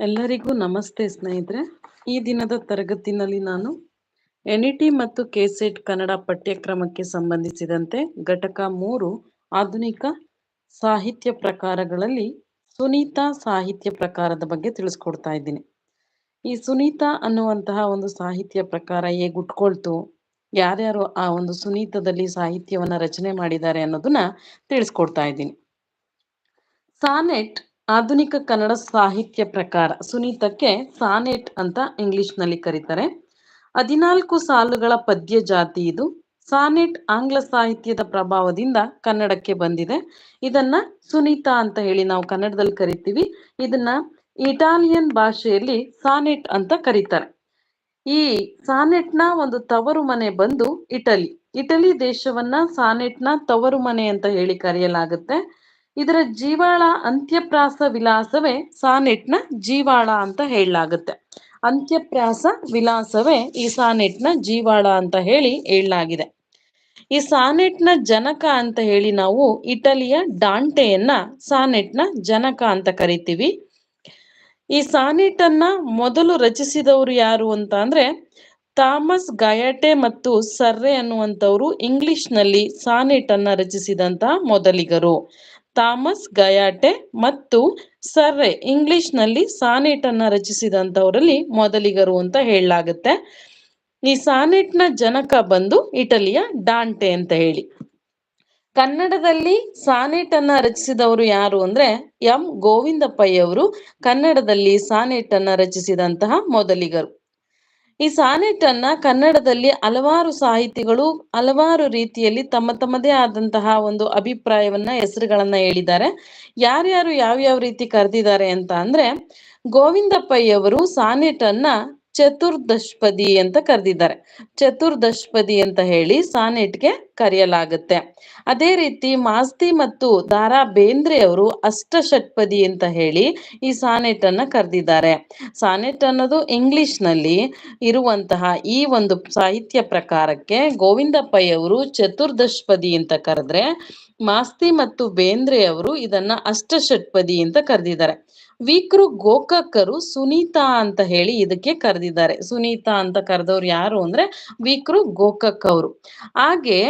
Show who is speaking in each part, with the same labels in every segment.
Speaker 1: ಎಲ್ಲರಿಗೂ ನಮಸ್ತೆ ಸ್ನೇಹಿತರೆ. ಈ ದಿನದ ತರಗತಿನಲ್ಲಿ ನಾನು ಎನ್ ಇ ಟಿ ಮತ್ತು ಕೆಸೆಟ್ ಕನ್ನಡ ಪಠ್ಯಕ್ರಮಕ್ಕೆ ಸಂಬಂಧಿಸಿದಂತೆ ಘಟಕ ಮೂರು ಆಧುನಿಕ ಸಾಹಿತ್ಯ ಪ್ರಕಾರಗಳಲ್ಲಿ ಸುನೀತಾ ಸಾಹಿತ್ಯ ಪ್ರಕಾರದ ಬಗ್ಗೆ ತಿಳಿಸ್ಕೊಡ್ತಾ ಇದ್ದೀನಿ. ಈ ಸುನೀತಾ ಅನ್ನುವಂತಹ ಒಂದು ಸಾಹಿತ್ಯ ಪ್ರಕಾರ ಹೇಗೆ ಉಟ್ಕೊಳ್ತು ಯಾರ್ಯಾರು ಆ ಒಂದು ಸುನೀತದಲ್ಲಿ ಸಾಹಿತ್ಯವನ್ನ ರಚನೆ ಮಾಡಿದ್ದಾರೆ ಅನ್ನೋದನ್ನ ತಿಳಿಸ್ಕೊಡ್ತಾ ಇದ್ದೀನಿ. ಸಾನೆಟ್ ಆಧುನಿಕ ಕನ್ನಡ ಸಾಹಿತ್ಯ ಪ್ರಕಾರ ಸುನೀತಕ್ಕೆ ಸಾನೆಟ್ ಅಂತ ಇಂಗ್ಲಿಷ್ನಲ್ಲಿ ಕರೀತಾರೆ. ಹದಿನಾಲ್ಕು ಸಾಲುಗಳ ಪದ್ಯ ಜಾತಿ ಇದು. ಸಾನೆಟ್ ಆಂಗ್ಲ ಸಾಹಿತ್ಯದ ಪ್ರಭಾವದಿಂದ ಕನ್ನಡಕ್ಕೆ ಬಂದಿದೆ. ಇದನ್ನ ಸುನೀತಾ ಅಂತ ಹೇಳಿ ನಾವು ಕನ್ನಡದಲ್ಲಿ ಕರಿತೀವಿ. ಇದನ್ನ ಇಟಾಲಿಯನ್ ಭಾಷೆಯಲ್ಲಿ ಸಾನೆಟ್ ಅಂತ ಕರೀತಾರೆ. ಈ ಸಾನೆಟ್ನ ಒಂದು ತವರು ಮನೆ ಬಂದು ಇಟಲಿ. ಇಟಲಿ ದೇಶವನ್ನ ಸಾನೆಟ್ನ ತವರು ಮನೆ ಅಂತ ಹೇಳಿ ಕರೆಯಲಾಗುತ್ತೆ. ಇದರ ಜೀವಾಳ ಅಂತ್ಯಪ್ರಾಸ ವಿಲಾಸವೇ ಸಾನೆಟ್ನ ಜೀವಾಳ ಅಂತ ಹೇಳಲಾಗುತ್ತೆ. ಅಂತ್ಯಪ್ರಾಸ ವಿಲಾಸವೇ ಈ ಸಾನೆಟ್ನ ಜೀವಾಳ ಅಂತ ಹೇಳಿ ಹೇಳಲಾಗಿದೆ. ಈ ಸಾನೆಟ್ನ ಜನಕ ಅಂತ ಹೇಳಿ ನಾವು ಇಟಲಿಯ ಡಾಂಟೆಯನ್ನ ಸಾನೆಟ್ನ ಜನಕ ಅಂತ ಕರಿತೀವಿ. ಈ ಸಾನೆಟ್ ಅನ್ನ ಮೊದಲು ರಚಿಸಿದವರು ಯಾರು ಅಂತ ಅಂದ್ರೆ ಥಾಮಸ್ ಗಯಟೆ ಮತ್ತು ಸರ್ರೆ ಅನ್ನುವಂಥವ್ರು ಇಂಗ್ಲಿಷ್ನಲ್ಲಿ ಸಾನೆಟ್ ಅನ್ನ ರಚಿಸಿದಂತಹ ಮೊದಲಿಗರು. ಥಾಮಸ್ ಗಯಾಟೆ ಮತ್ತು ಸರ್ರೆ ಇಂಗ್ಲಿಷ್ನಲ್ಲಿ ಸಾನೆಟ್ ಅನ್ನ ರಚಿಸಿದಂಥವರಲ್ಲಿ ಮೊದಲಿಗರು ಅಂತ ಹೇಳಲಾಗುತ್ತೆ. ಈ ಸಾನೆಟ್ನ ಜನಕ ಬಂದು ಇಟಲಿಯ ಡಾಂಟೆ ಅಂತ ಹೇಳಿ. ಕನ್ನಡದಲ್ಲಿ ಸಾನೆಟ್ ಅನ್ನ ರಚಿಸಿದವರು ಯಾರು ಅಂದ್ರೆ ಎಂ ಗೋವಿಂದಪ್ಪಯ್ಯವರು. ಕನ್ನಡದಲ್ಲಿ ಸಾನೆಟ್ ಅನ್ನ ರಚಿಸಿದಂತಹ ಮೊದಲಿಗರು. ಈ ಸಾನೆಟ್ ಅನ್ನ ಕನ್ನಡದಲ್ಲಿ ಹಲವಾರು ಸಾಹಿತಿಗಳು ಹಲವಾರು ರೀತಿಯಲ್ಲಿ ತಮ್ಮ ತಮ್ಮದೇ ಆದಂತಹ ಒಂದು ಅಭಿಪ್ರಾಯವನ್ನ, ಹೆಸರುಗಳನ್ನ ಹೇಳಿದ್ದಾರೆ. ಯಾರ್ಯಾರು ಯಾವ್ಯಾವ ರೀತಿ ಕರೆದಿದ್ದಾರೆ ಅಂತ ಅಂದ್ರೆ, ಗೋವಿಂದಪ್ಪಯ್ಯವರು ಸಾನೆಟ್ ಅನ್ನ ಚತುರ್ದಶಪದಿ ಅಂತ ಕರೆದಿದ್ದಾರೆ. ಚತುರ್ದಶಪದಿ ಅಂತ ಹೇಳಿ ಸಾನೆಟ್ಗೆ ಕರೆಯಲಾಗುತ್ತೆ. ಅದೇ ರೀತಿ ಮಾಸ್ತಿ ಮತ್ತು ದಾರಾ ಬೇಂದ್ರೆ ಅವರು ಅಷ್ಟಷಟ್ಪದಿ ಅಂತ ಹೇಳಿ ಈ ಸಾನೆಟ್ ಅನ್ನ ಕರೆದಿದ್ದಾರೆ. ಸಾನೆಟ್ ಅನ್ನೋದು ಇಂಗ್ಲಿಷ್ನಲ್ಲಿ ಇರುವಂತಹ ಈ ಒಂದು ಸಾಹಿತ್ಯ ಪ್ರಕಾರಕ್ಕೆ ಗೋವಿಂದಪ್ಪಯ್ಯವರು ಚತುರ್ದಶಪದಿ ಅಂತ ಕರೆದ್ರೆ ಮಾಸ್ತಿ ಮತ್ತು ಬೇಂದ್ರೆ ಅವರು ಇದನ್ನ ಅಷ್ಟಷಟ್ಪದಿ ಅಂತ ಕರೆದಿದ್ದಾರೆ. ವೀಕ್ರು ಗೋಕಕ್ಕರು ಸುನೀತಾ ಅಂತ ಹೇಳಿ ಇದಕ್ಕೆ ಕರೆದಿದ್ದಾರೆ. ಸುನೀತಾ ಅಂತ ಕರೆದವ್ರು ಯಾರು ಅಂದ್ರೆ ವೀಕ್ರು ಗೋಕಕ್ ಅವರು. ಹಾಗೆ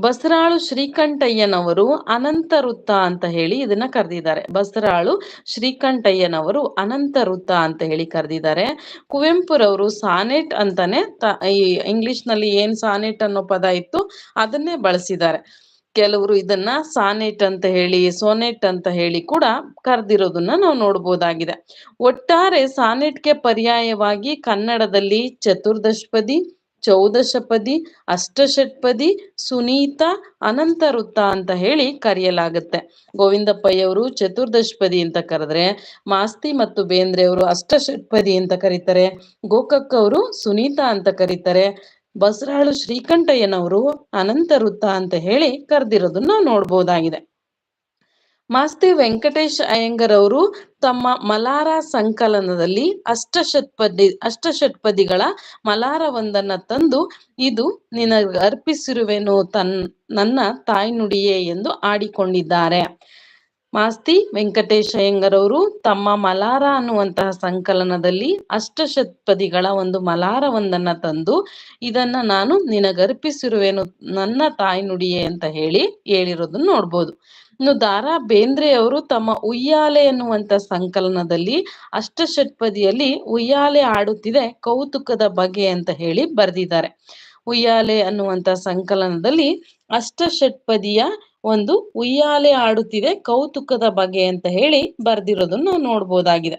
Speaker 1: ಬಸರಾಳು ಶ್ರೀಕಂಠಯ್ಯನವರು ಅನಂತ ವೃತ್ತ ಅಂತ ಹೇಳಿ ಇದನ್ನ ಕರೆದಿದ್ದಾರೆ. ಬಸರಾಳು ಶ್ರೀಕಂಠಯ್ಯನವರು ಅನಂತ ವೃತ್ತ ಅಂತ ಹೇಳಿ ಕರೆದಿದ್ದಾರೆ. ಕುವೆಂಪುರವರು ಸಾನೆಟ್ ಅಂತಾನೆ ಈ ಇಂಗ್ಲಿಷ್ನಲ್ಲಿ ಏನ್ ಸಾನೆಟ್ ಅನ್ನೋ ಪದ ಇತ್ತು ಅದನ್ನೇ ಬಳಸಿದ್ದಾರೆ. ಕೆಲವರು ಇದನ್ನ ಸಾನೆಟ್ ಅಂತ ಹೇಳಿ, ಸೋನೆಟ್ ಅಂತ ಹೇಳಿ ಕೂಡ ಕರೆದಿರೋದನ್ನ ನಾವು ನೋಡ್ಬೋದಾಗಿದೆ. ಒಟ್ಟಾರೆ ಸಾನೆಟ್ಗೆ ಪರ್ಯಾಯವಾಗಿ ಕನ್ನಡದಲ್ಲಿ ಚತುರ್ದಶಪದಿ ಚೌದಶಪದಿ, ಅಷ್ಟಷಟ್ಪದಿ, ಸುನೀತ ಅನಂತ ವೃತ್ತ ಅಂತ ಹೇಳಿ ಕರೆಯಲಾಗುತ್ತೆ. ಗೋವಿಂದಪ್ಪಯ್ಯವರು ಚತುರ್ದಶಪದಿ ಅಂತ ಕರೆದ್ರೆ ಮಾಸ್ತಿ ಮತ್ತು ಬೇಂದ್ರೆ ಅವರು ಅಷ್ಟಷಟ್ಪದಿ ಅಂತ ಕರೀತಾರೆ. ಗೋಕಕ್ ಅವರು ಸುನೀತ ಅಂತ ಕರೀತಾರೆ. ಬಸರಾಳು ಶ್ರೀಕಂಠಯ್ಯನವರು ಅನಂತ ವೃತ್ತ ಅಂತ ಹೇಳಿ ಕರೆದಿರೋದನ್ನ ನೋಡ್ಬೋದಾಗಿದೆ. ಮಾಸ್ತಿ ವೆಂಕಟೇಶ್ ಅಯ್ಯಂಗರ್ ಅವರು ತಮ್ಮ ಮಲಾರ ಸಂಕಲನದಲ್ಲಿ ಅಷ್ಟಷಟ್ಪದಿ ಅಷ್ಟಷಟ್ಪದಿಗಳ ಮಲಾರವೊಂದನ್ನ ತಂದು, ಇದು ನಿನಗೆ ಅರ್ಪಿಸಿರುವೆನು ತನ್, ನನ್ನ ತಾಯ್ನುಡಿಯೇ ಎಂದು ಆಡಿಕೊಂಡಿದ್ದಾರೆ. ಮಾಸ್ತಿ ವೆಂಕಟೇಶ್ ಅಯ್ಯಂಗರ್ ಅವರು ತಮ್ಮ ಮಲಾರ ಅನ್ನುವಂತಹ ಸಂಕಲನದಲ್ಲಿ ಅಷ್ಟಷತ್ಪದಿಗಳ ಒಂದು ಮಲಾರವೊಂದನ್ನ ತಂದು, ಇದನ್ನ ನಾನು ನಿನಗರ್ಪಿಸಿರುವೆನು ನನ್ನ ತಾಯ್ನುಡಿಯೇ ಅಂತ ಹೇಳಿ ಹೇಳಿರೋದನ್ನ ನೋಡ್ಬೋದು. ಇನ್ನು ದಾರಾ ಬೇಂದ್ರೆ ಅವರು ತಮ್ಮ ಉಯ್ಯಾಲೆ ಎನ್ನುವಂತ ಸಂಕಲನದಲ್ಲಿ ಅಷ್ಟಷಟ್ಪದಿಯಲ್ಲಿ ಉಯ್ಯಾಲೆ ಆಡುತ್ತಿದೆ ಕೌತುಕದ ಬಗೆ ಅಂತ ಹೇಳಿ ಬರೆದಿದ್ದಾರೆ. ಉಯ್ಯಾಲೆ ಅನ್ನುವಂತ ಸಂಕಲನದಲ್ಲಿ ಅಷ್ಟಷಟ್ಪದಿಯ ಒಂದು ಉಯ್ಯಾಲೆ ಆಡುತ್ತಿದೆ ಕೌತುಕದ ಬಗೆ ಅಂತ ಹೇಳಿ ಬರ್ದಿರೋದನ್ನ ನೋಡ್ಬೋದಾಗಿದೆ.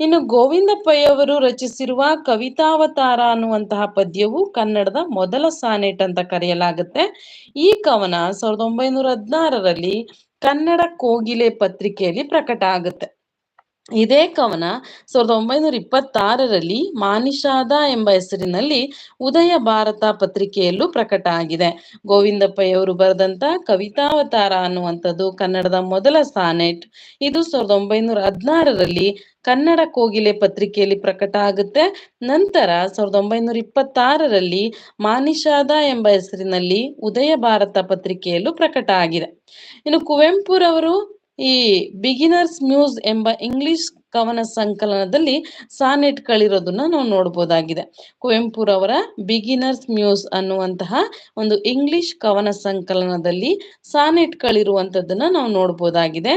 Speaker 1: ಇನ್ನು ಗೋವಿಂದಪ್ಪಯ್ಯವರು ರಚಿಸಿರುವ ಕವಿತಾವತಾರ ಅನ್ನುವಂತಹ ಪದ್ಯವು ಕನ್ನಡದ ಮೊದಲ ಸಾನೆಟ್ ಅಂತ ಕರೆಯಲಾಗುತ್ತೆ. ಈ ಕವನ ಸಾವಿರದ ಒಂಬೈನೂರ ಹದಿನಾರರಲ್ಲಿ ಕನ್ನಡ ಕೋಗಿಲೆ ಪತ್ರಿಕೆಯಲ್ಲಿ ಪ್ರಕಟ ಆಗುತ್ತೆ. ಇದೇ ಕವನ ಸಾವಿರದ ಒಂಬೈನೂರ ಇಪ್ಪತ್ತಾರರಲ್ಲಿ ಮಾನಿಷಾದ ಎಂಬ ಹೆಸರಿನಲ್ಲಿ ಉದಯ ಭಾರತ ಪತ್ರಿಕೆಯಲ್ಲೂ ಪ್ರಕಟ ಆಗಿದೆ. ಗೋವಿಂದಪ್ಪಯ್ಯವರು ಬರೆದಂತ ಕವಿತಾವತಾರ ಅನ್ನುವಂಥದ್ದು ಕನ್ನಡದ ಮೊದಲ ಸಾನೆಟ್. ಇದು ಸಾವಿರದ ಒಂಬೈನೂರ ಹದಿನಾರರಲ್ಲಿ ಕನ್ನಡ ಕೋಗಿಲೆ ಪತ್ರಿಕೆಯಲ್ಲಿ ಪ್ರಕಟ ಆಗುತ್ತೆ. ನಂತರ ಸಾವಿರದ ಒಂಬೈನೂರ ಇಪ್ಪತ್ತಾರರಲ್ಲಿ ಮಾನಿಷಾದ ಎಂಬ ಹೆಸರಿನಲ್ಲಿ ಉದಯ ಭಾರತ ಪತ್ರಿಕೆಯಲ್ಲೂ ಪ್ರಕಟ ಆಗಿದೆ. ಇನ್ನು ಕುವೆಂಪುರವರು ಈ ಬಿಗಿನರ್ಸ್ ಮ್ಯೂಸ್ ಎಂಬ ಇಂಗ್ಲಿಷ್ ಕವನ ಸಂಕಲನದಲ್ಲಿ ಸಾನೆಟ್ ಗಳಿರೋದನ್ನ ನಾವು ನೋಡ್ಬೋದಾಗಿದೆ. ಕುವೆಂಪುರವರ ಬಿಗಿನರ್ಸ್ ಮ್ಯೂಸ್ ಅನ್ನುವಂತಹ ಒಂದು ಇಂಗ್ಲಿಷ್ ಕವನ ಸಂಕಲನದಲ್ಲಿ ಸಾನೆಟ್ಗಳಿರುವಂಥದ್ದನ್ನ ನಾವು ನೋಡ್ಬೋದಾಗಿದೆ.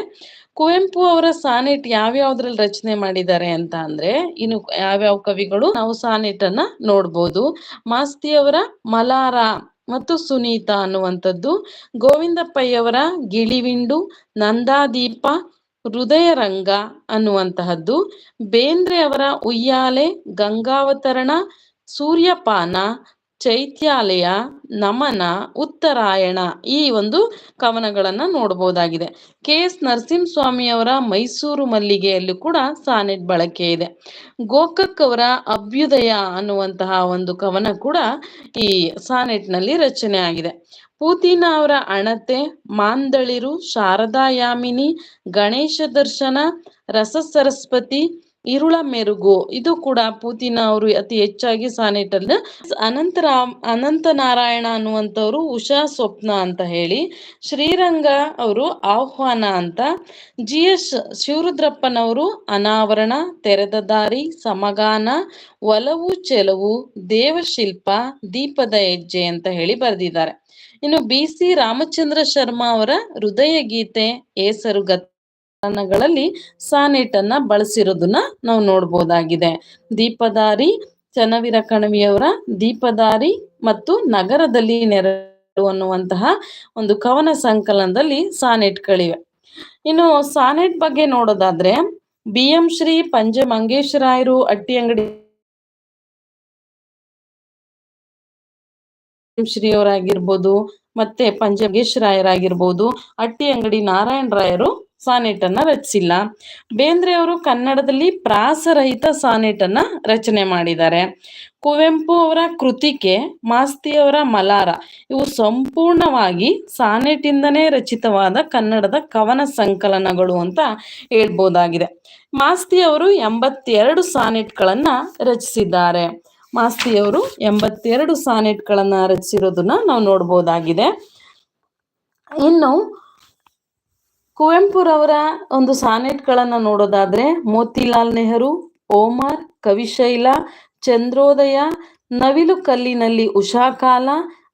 Speaker 1: ಕುವೆಂಪು ಅವರ ಸಾನೆಟ್ ಯಾವ್ಯಾವ್ದ್ರಲ್ಲಿ ರಚನೆ ಮಾಡಿದ್ದಾರೆ ಅಂತ ಅಂದ್ರೆ ಇನ್ನು ಯಾವ್ಯಾವ ಕವಿಗಳು ನಾವು ಸಾನೆಟ್ ಅನ್ನ ನೋಡ್ಬೋದು ಮಾಸ್ತಿಯವರ ಮಲಾರ ಮತ್ತು ಸುನೀತಾ ಅನ್ನುವಂಥದ್ದು. ಗೋವಿಂದಪ್ಪಯ್ಯವರ ಗಿಳಿವಿಂಡು ನಂದಾದೀಪ ಹೃದಯ ರಂಗ ಅನ್ನುವಂತಹದ್ದು. ಬೇಂದ್ರೆ ಅವರ ಉಯ್ಯಾಲೆ ಗಂಗಾವತರಣ ಸೂರ್ಯಪಾನ ಚೈತ್ಯಾಲಯ, ನಮನ, ಉತ್ತರಾಯಣ ಈ ಒಂದು ಕವನಗಳನ್ನ ನೋಡಬಹುದಾಗಿದೆ ಕೆ. ಎಸ್. ನರಸಿಂಹಸ್ವಾಮಿ ಅವರ ಮೈಸೂರು ಮಲ್ಲಿಗೆಯಲ್ಲೂ ಕೂಡ ಸಾನೆಟ್ ಬಳಕೆ ಇದೆ. ಗೋಕಕ್ ಅವರ ಅಭ್ಯುದಯ ಅನ್ನುವಂತಹ ಒಂದು ಕವನ ಕೂಡ ಈ ಸಾನೆಟ್ನಲ್ಲಿ ರಚನೆ ಆಗಿದೆ. ಪೂತಿನ ಅವರ ಅಣತೆ, ಮಾಂದಳಿರು, ಶಾರದಾಯಾಮಿನಿ, ಗಣೇಶ ದರ್ಶನ, ರಸ ಸರಸ್ವತಿ ಇರುಳ ಮೆರುಗು. ಇದು ಕೂಡ ಪೂತಿನ ಅವರು ಅತಿ ಹೆಚ್ಚಾಗಿ ಸಾನೆಟ್ ಅಲ್ಲಿ ಅನಂತ ನಾರಾಯಣ ಅನ್ನುವಂಥವ್ರು ಉಷಾ ಸ್ವಪ್ನ ಅಂತ ಹೇಳಿ. ಶ್ರೀರಂಗ ಅವರು ಆಹ್ವಾನ ಅಂತ. ಜಿ ಎಸ್ ಶಿವರುದ್ರಪ್ಪನವರು ಅನಾವರಣ, ತೆರೆದ ದಾರಿ, ಸಮಗಾನ, ಒಲವು, ಚೆಲವು, ದೇವಶಿಲ್ಪ, ದೀಪದ ಹೆಜ್ಜೆ ಅಂತ ಹೇಳಿ ಬರೆದಿದ್ದಾರೆ. ಇನ್ನು ಬಿ ಸಿ ರಾಮಚಂದ್ರ ಶರ್ಮಾ ಅವರ ಹೃದಯ ಗೀತೆ ಏಸರುಗತನಗಳಲ್ಲಿ ಸಾನೆಟ್ ಅನ್ನ ಬಳಸಿರೋದನ್ನ ನಾವು ನೋಡ್ಬೋದಾಗಿದೆ. ದೀಪದಾರಿ ಚನ್ನವೀರ ಕಣವಿಯವರ ದೀಪದಾರಿ ಮತ್ತು ನಗರದಲ್ಲಿ ನೆರಳು ಅನ್ನುವಂತಹ ಒಂದು ಕವನ ಸಂಕಲನದಲ್ಲಿ ಸಾನೆಟ್ಗಳಿವೆ ಇನ್ನು ಸಾನೆಟ್ ಬಗ್ಗೆ ನೋಡೋದಾದ್ರೆ ಬಿ ಎಂ ಶ್ರೀ ಪಂಜೆ ಮಂಗೇಶರಾಯರು ಅಟ್ಟಿ ಅಂಗಡಿ ಶ್ರೀ ಅವರಾಗಿರ್ಬೋದು ಮತ್ತೆ ಪಂಜಗೇಶ್ ರಾಯರಾಗಿರ್ಬೋದು ಅಟ್ಟಿ ಅಂಗಡಿ ನಾರಾಯಣ ರಾಯರು ಸಾನೆಟ್ ಅನ್ನ ರಚಿಸಿಲ್ಲ. ಬೇಂದ್ರೆ ಅವರು ಕನ್ನಡದಲ್ಲಿ ಪ್ರಾಸರಹಿತ ಸಾನೆಟ್ ಅನ್ನ ರಚನೆ ಮಾಡಿದ್ದಾರೆ. ಕುವೆಂಪು ಅವರ ಕೃತಿಕೆ ಮಾಸ್ತಿಯವರ ಮಲಾರ, ಇವು ಸಂಪೂರ್ಣವಾಗಿ ಸಾನೆಟಿಂದನೇ ರಚಿತವಾದ ಕನ್ನಡದ ಕವನ ಸಂಕಲನಗಳು ಅಂತ ಹೇಳ್ಬೋದಾಗಿದೆ. ಮಾಸ್ತಿ ಅವರು ಎಂಬತ್ತೆರಡು ಸಾನೆಟ್ಗಳನ್ನ ರಚಿಸಿದ್ದಾರೆ. ಮಾಸ್ತಿಯವರು ಎಂಬತ್ತೆರಡು ಸಾನೆಟ್ಗಳನ್ನ ರಚಿಸಿರೋದನ್ನ ನಾವು ನೋಡ್ಬೋದಾಗಿದೆ. ಇನ್ನು ಕುವೆಂಪುರವರ ಒಂದು ಸಾನೆಟ್ಗಳನ್ನ ನೋಡೋದಾದ್ರೆ ಮೋತಿಲಾಲ್ ನೆಹರು, ಓಮರ್, ಕವಿಶೈಲ, ಚಂದ್ರೋದಯ, ನವಿಲು ಕಲ್ಲಿನಲ್ಲಿ ಉಷಾಕಾಲ,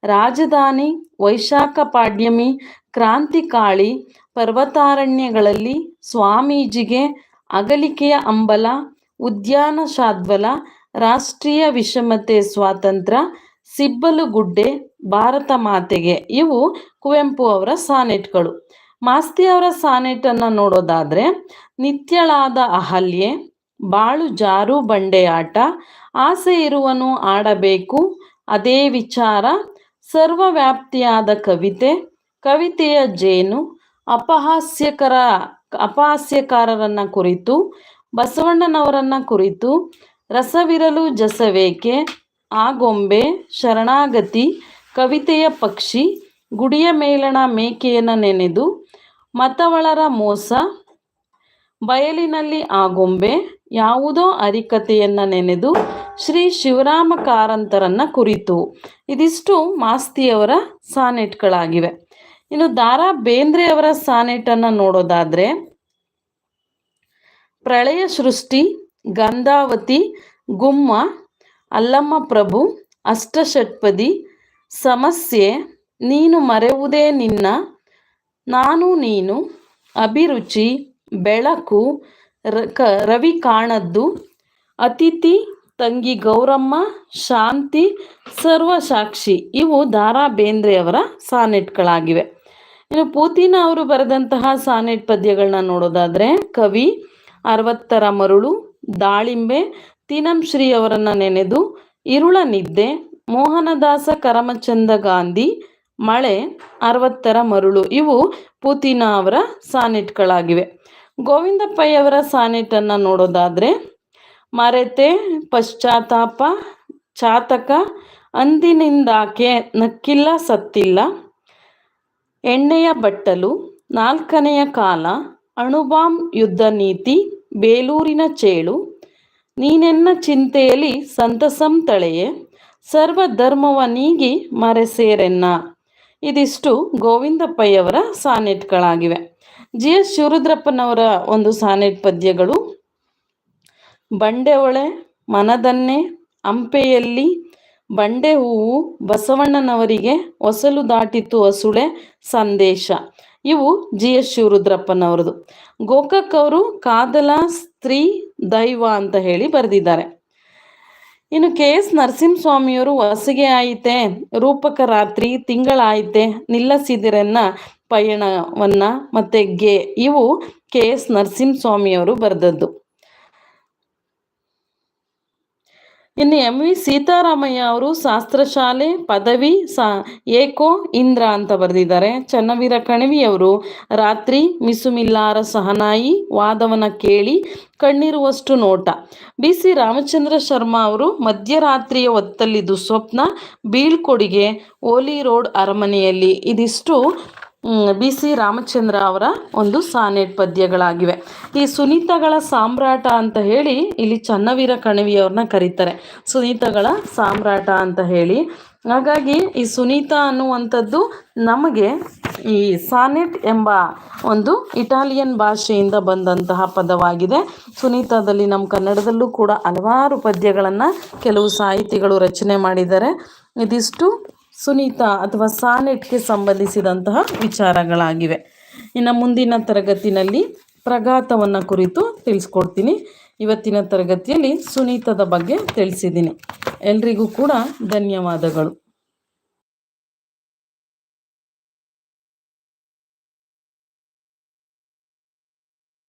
Speaker 1: ರಾಜಧಾನಿ, ವೈಶಾಖ ಪಾಡ್ಯಮಿ, ಕ್ರಾಂತಿಕಾಳಿ, ಪರ್ವತಾರಣ್ಯಗಳಲ್ಲಿ ಸ್ವಾಮೀಜಿಗೆ ಅಗಲಿಕೆಯ ಅಂಬಲ, ಉದ್ಯಾನ ಶಾದ್ವಲ, ರಾಷ್ಟ್ರೀಯ ವಿಷಮತೆ ಸ್ವಾತಂತ್ರ್ಯ ಸಿಬ್ಬಲು ಗುಡ್ಡೆ, ಭಾರತ ಮಾತೆಗೆ. ಇವು ಕುವೆಂಪು ಅವರ ಸಾನೆಟ್ಗಳು. ಮಾಸ್ತಿ ಅವರ ಸಾನೆಟ್ ಅನ್ನ ನೋಡೋದಾದ್ರೆ, ನಿತ್ಯಳಾದ ಅಹಲ್ಯೆ, ಬಾಳು ಜಾರು ಬಂಡೆಯಾಟ, ಆಸೆ ಇರುವನು ಆಡಬೇಕು, ಅದೇ ವಿಚಾರ, ಸರ್ವವ್ಯಾಪ್ತಿಯಾದ ಕವಿತೆ, ಕವಿತೆಯ ಜೇನು, ಅಪಹಾಸ್ಯಕರ, ಅಪಹಾಸ್ಯಕಾರರನ್ನ ಕುರಿತು, ಬಸವಣ್ಣನವರನ್ನ ಕುರಿತು, ರಸವಿರಲು ಜಸವೇಕೆ, ಆಗೊಂಬೆ, ಶರಣಾಗತಿ, ಕವಿತೆಯ ಪಕ್ಷಿ, ಗುಡಿಯ ಮೇಲಣ ಮೇಕೆಯನ್ನು ನೆನೆದು ಮತವಳರ ಮೋಸ, ಬಯಲಿನಲ್ಲಿ ಆಗೊಂಬೆ ಯಾವುದೋ ಅರಿಕತೆಯನ್ನ ನೆನೆದು ಶ್ರೀ ಶಿವರಾಮ ಕಾರಂತರನ್ನ ಕುರಿತು. ಇದಿಷ್ಟು ಮಾಸ್ತಿಯವರ ಸಾನೆಟ್ಗಳಾಗಿವೆ. ಇನ್ನು ದಾರಾ ಬೇಂದ್ರೆ ಅವರ ಸಾನೆಟ್ ಅನ್ನ ನೋಡೋದಾದ್ರೆ, ಪ್ರಳಯ ಸೃಷ್ಟಿ, ಗಂಧಾವತಿ, ಗುಮ್ಮ, ಅಲ್ಲಮ್ಮ ಪ್ರಭು, ಅಷ್ಟಷಟ್ಪದಿ, ಸಮಸ್ಯೆ, ನೀನು ಮರೆಯುವುದೇ ನಿನ್ನ ನಾನು, ನೀನು, ಅಭಿರುಚಿ, ಬೆಳಕು ಕ, ರವಿ ಕಾಣದ್ದು, ಅತಿಥಿ, ತಂಗಿ ಗೌರಮ್ಮ, ಶಾಂತಿ, ಸರ್ವಸಾಕ್ಷಿ. ಇವು ದಾರಾ ಬೇಂದ್ರೆಯವರ ಸಾನೆಟ್ಗಳಾಗಿವೆ. ಇನ್ನು ಪೂತಿನ ಅವರು ಬರೆದಂತಹ ಸಾನೆಟ್ ಪದ್ಯಗಳನ್ನ ನೋಡೋದಾದ್ರೆ, ಕವಿ, ಅರವತ್ತರ ಮರುಳು, ದಾಳಿಂಬೆ ತೀನಂಶ್ರೀ ಅವರನ್ನ ನೆನೆದು, ಇರುಳ ನಿದ್ದೆ, ಮೋಹನದಾಸ, ಕರಮಚಂದ ಗಾಂಧಿ ಮಳೆ, ಅರವತ್ತರ ಮರುಳು, ಇವು ಪುತಿನ ಅವರ ಸಾನೆಟ್ಗಳಾಗಿವೆ. ಗೋವಿಂದಪ್ಪಯ್ಯವರ ಸಾನೆಟನ್ನು ನೋಡೋದಾದರೆ, ಮರೆತೆ ಪಶ್ಚಾತ್ತಾಪ, ಚಾತಕ, ಅಂದಿನಿಂದಾಕೆ ನಕ್ಕಿಲ್ಲ ಸತ್ತಿಲ್ಲ, ಎಣ್ಣೆಯ ಬಟ್ಟಲು, ನಾಲ್ಕನೆಯ ಕಾಲ, ಅಣುಬಾಂಬ್ ಯುದ್ಧ ನೀತಿ, ಬೇಲೂರಿನ ಚೇಳು, ನೀನೆನ್ನ ಚಿಂತೆಯಲ್ಲಿ ಸಂತಸಂ ತಳೆಯೆ ಸರ್ವಧರ್ಮವ ನೀಗಿ ಮರೆಸೇರೆನ್ನ. ಇದಿಷ್ಟು ಗೋವಿಂದಪ್ಪಯ್ಯವರ ಸಾನೆಟ್ಗಳಾಗಿವೆ ಜಿ. ಎಸ್. ಶಿವರುದ್ರಪ್ಪನವರ ಒಂದು ಸಾನೆಟ್ ಪದ್ಯಗಳು ಬಂಡೆಹೊಳೆ, ಮನದನ್ನೆ, ಹಂಪೆಯಲ್ಲಿ ಬಂಡೆ ಹೂವು ಬಸವಣ್ಣನವರಿಗೆ ಹೊಸಲು ದಾಟಿತು ಹಸುಳೆ ಸಂದೇಶ. ಇವು ಜಿ. ಎಸ್. ಶಿವರುದ್ರಪ್ಪನವರದು. ಗೋಕಕ್ ಅವರು ಕಾದಲ, ಸ್ತ್ರೀ, ದೈವ ಅಂತ ಹೇಳಿ ಬರೆದಿದ್ದಾರೆ. ಇನ್ನು ಕೆ ಎಸ್ ನರಸಿಂಹಸ್ವಾಮಿಯವರು ಹೊಸಿಗೆ ಆಯಿತೆ, ರೂಪಕ ರಾತ್ರಿ ತಿಂಗಳಾಯಿತೆ, ನಿಲ್ಲಸಿದಿರನ್ನ ಪಯಣವನ್ನ ಮತ್ತೆ ಗೆ, ಇವು ಕೆ ಎಸ್ ನರಸಿಂಹಸ್ವಾಮಿಯವರು ಬರೆದದ್ದು. ಇನ್ನು ಎಂ ವಿ ಸೀತಾರಾಮಯ್ಯ ಅವರು ಶಾಸ್ತ್ರಶಾಲೆ, ಪದವಿ, ಸಾ, ಏಕೋ, ಇಂದ್ರ ಅಂತ ಬರೆದಿದ್ದಾರೆ. ಚನ್ನವೀರ ಕಣಿವಿಯವರು ರಾತ್ರಿ ಮಿಸುಮಿಲ್ಲಾರ ಸಹನಾಯಿ, ವಾದವನ ಕೇಳಿ ಕಣ್ಣಿರುವಷ್ಟು ನೋಟ. ಬಿ ಸಿ ರಾಮಚಂದ್ರ ಶರ್ಮಾ ಅವರು, ಮಧ್ಯರಾತ್ರಿಯ ಹೊತ್ತಲ್ಲಿ ದುಸ್ವಪ್ನ ಬೀಳ್ಕೊಡಿಗೆ ಓಲಿ ರೋಡ್ ಅರಮನೆಯಲ್ಲಿ. ಇದಿಷ್ಟು ಬಿ ಸಿ ರಾಮಚಂದ್ರ ಅವರ ಒಂದು ಸಾನೆಟ್ ಪದ್ಯಗಳಾಗಿವೆ. ಈ ಸುನೀತಗಳ ಸಾಮ್ರಾಟ ಅಂತ ಹೇಳಿ ಇಲ್ಲಿ ಚನ್ನವೀರ ಕಣವಿಯವ್ರನ್ನ ಕರೀತಾರೆ. ಸುನೀತಗಳ ಸಾಮ್ರಾಟ ಅಂತ ಹೇಳಿ. ಹಾಗಾಗಿ ಈ ಸುನೀತ ಅನ್ನುವಂಥದ್ದು ನಮಗೆ ಈ ಸಾನೆಟ್ ಎಂಬ ಒಂದು ಇಟಾಲಿಯನ್ ಭಾಷೆಯಿಂದ ಬಂದಂತಹ ಪದವಾಗಿದೆ. ಸುನೀತದಲ್ಲಿ ನಮ್ಮ ಕನ್ನಡದಲ್ಲೂ ಕೂಡ ಹಲವಾರು ಪದ್ಯಗಳನ್ನು ಕೆಲವು ಸಾಹಿತಿಗಳು ರಚನೆ ಮಾಡಿದ್ದಾರೆ. ಇದಿಷ್ಟು ಸುನೀತ ಅಥವಾ ಸಾನೆಟ್ಗೆ ಸಂಬಂಧಿಸಿದಂತಹ ವಿಚಾರಗಳಾಗಿವೆ. ಇನ್ನು ಮುಂದಿನ ತರಗತಿನಲ್ಲಿ ಪ್ರಘಾತವನ್ನು ಕುರಿತು ತಿಳಿಸ್ಕೊಡ್ತೀನಿ. ಇವತ್ತಿನ ತರಗತಿಯಲ್ಲಿ ಸುನೀತದ ಬಗ್ಗೆ ತಿಳಿಸಿದ್ದೀನಿ. ಎಲ್ರಿಗೂ ಕೂಡ ಧನ್ಯವಾದಗಳು.